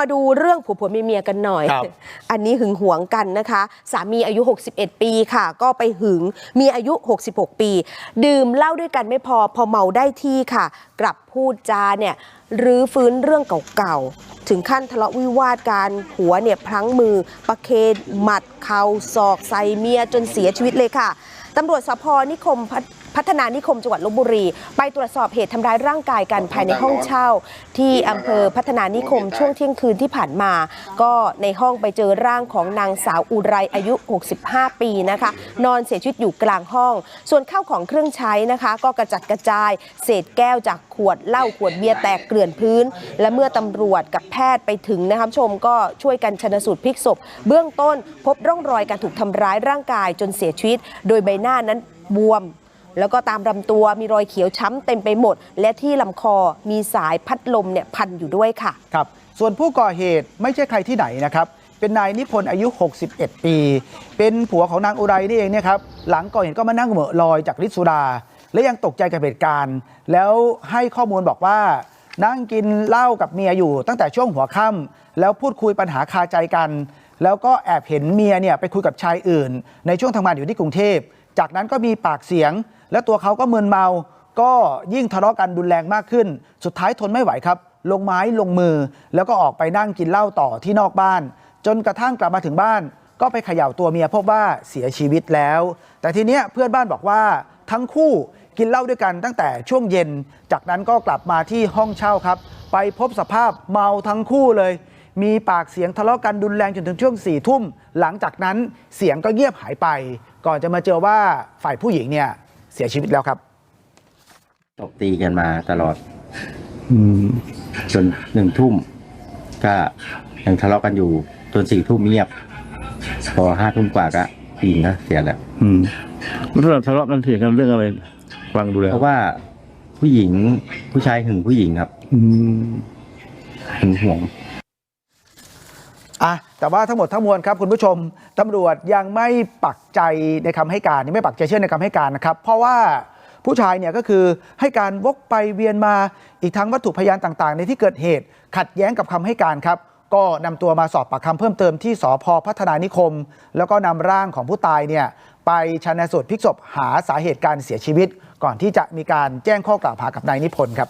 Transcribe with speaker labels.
Speaker 1: มาดูเรื่องผัวผัวเมียเมียกันหน่อย
Speaker 2: ครับ
Speaker 1: อันนี้หึงหวงกันนะคะ สามีอายุ 61 ปีค่ะ ก็ไปหึงเมียอายุ 66 ปี ดื่มเหล้าด้วยกันไม่พอพอเมาได้ที่ค่ะ กลับพูดจาเนี่ยรื้อฟื้นเรื่องเก่าๆ ถึงขั้นทะเลาะวิวาทกันผัวเนี่ยพลั้งมือ ประเคนหมัดเข่าศอกใส่เมียจนเสียชีวิตเลยค่ะตำรวจสพนิคม พัฒพัฒนานิคมจังหวัดลบบุรี ไปตรวจสอบเหตุทำร้ายร่างกายกันภายในห้องเช่า ที่อำเภอพัฒนานิคมช่วงเที่ยงคืนที่ผ่านมา ก็ในห้องไปเจอร่างของนางสาวอุไรอายุ 65 ปีนะคะ นอนเสียชีวิตอยู่กลางห้อง ส่วนข้าวของเครื่องใช้นะคะ ก็กระจัดกระจาย เศษแก้วจากขวดเหล้าขวดเบียร์แตกเกลื่อนพื้น และเมื่อตำรวจกับแพทย์ไปถึงนะคะผู้ชมก็ช่วยกันชนสูตรพลิกศพ เบื้องต้นพบร่องรอยการถูกทำร้ายร่างกายจนเสียชีวิต โดยใบหน้านั้นบวม แล้วก็ตามลำตัวมีรอยเขียวช้ำเต็มไปหมด และที่ลำคอมีสายพัดลมเนี่ยพันอยู่ด้วยค่ะ
Speaker 2: ครับส่วนผู้ก่อเหตุไม่ใช่ใครที่ไหนนะครับ เป็นนายนิพนธ์อายุ 61 ปี เป็นผัวของนางอุไรนี่เองเนี่ยครับ หลังก่อเหตุก็มานั่งเหม่อลอยจากฤทธิ์สุราและยังตกใจกับเหตุการณ์ แล้วให้ข้อมูลบอกว่า นั่งกินเหล้ากับเมียอยู่ตั้งแต่ช่วงหัวค่ำแล้วพูดคุยปัญหาคาใจกัน แล้วก็แอบเห็นเมียเนี่ยไปคุยกับชายอื่น ในช่วงทำงานอยู่ที่กรุงเทพ จากนั้นก็มีปากเสียง แล้วตัวเขาก็มึนเมา ก็ยิ่งทะเลาะกันรุนแรงมากขึ้น สุดท้ายทนไม่ไหวครับ ลงไม้ลงมือ แล้วก็ออกไปนั่งกินเหล้าต่อที่นอกบ้าน จนกระทั่งกลับมาถึงบ้าน ก็ไปเขย่าตัวเมียพบว่าเสียชีวิตแล้ว แต่ทีเนี้ยเพื่อนบ้านบอกว่าทั้งคู่กินเหล้าด้วยกันตั้งแต่ช่วงเย็น จากนั้นก็กลับมาที่ห้องเช่าครับ ไปพบสภาพเมาทั้งคู่เลย มีปากเสียงทะเลาะกันรุนแรงจนถึงช่วงสี่ทุ่ม หลังจากนั้นเสียงก็เงียบหายไป ก่อนจะมาเจอว่าฝ่ายผู้หญิงเนี่ยเสียชีวิตแล้วครับ
Speaker 3: ตบตีกันมาตลอดจนหนึ่งทุ่มก็ยังทะเลาะกันอยู่จนสี่ทุ่มเงียบ พอห้าทุ่มกว่าก็ปีนก็เสียแล้ว
Speaker 4: อืมแล้วเราทะเลาะกันเถียงกันเรื่องอะไรฟังดูแล้ว
Speaker 3: เพราะว่าผู้หญิงผู้ชายหึงผู้หญิงครับ
Speaker 4: อืม
Speaker 3: หึงห่วง
Speaker 2: อะแต่ว่าทั้งหมดทั้งมวลครับคุณผู้ชมตำรวจยังไม่ปักใจในคำให้การยังไม่ปักใจเชื่อในคำให้การนะครับ เพราะว่าผู้ชายเนี่ยก็คือให้การวกไปเวียนมาอีกทั้งวัตถุพยานต่างๆ ในที่เกิดเหตุ ขัดแย้งกับคำให้การครับ ก็นำตัวมาสอบปากคำเพิ่มเติมที่สพพัฒนานิคม แล้วก็นำร่างของผู้ตายเนี่ยไปชันสูตรพลิกศพหาสาเหตุการเสียชีวิต ก่อนที่จะมีการแจ้งข้อกล่าวหากับนายนิพนธ์ครับ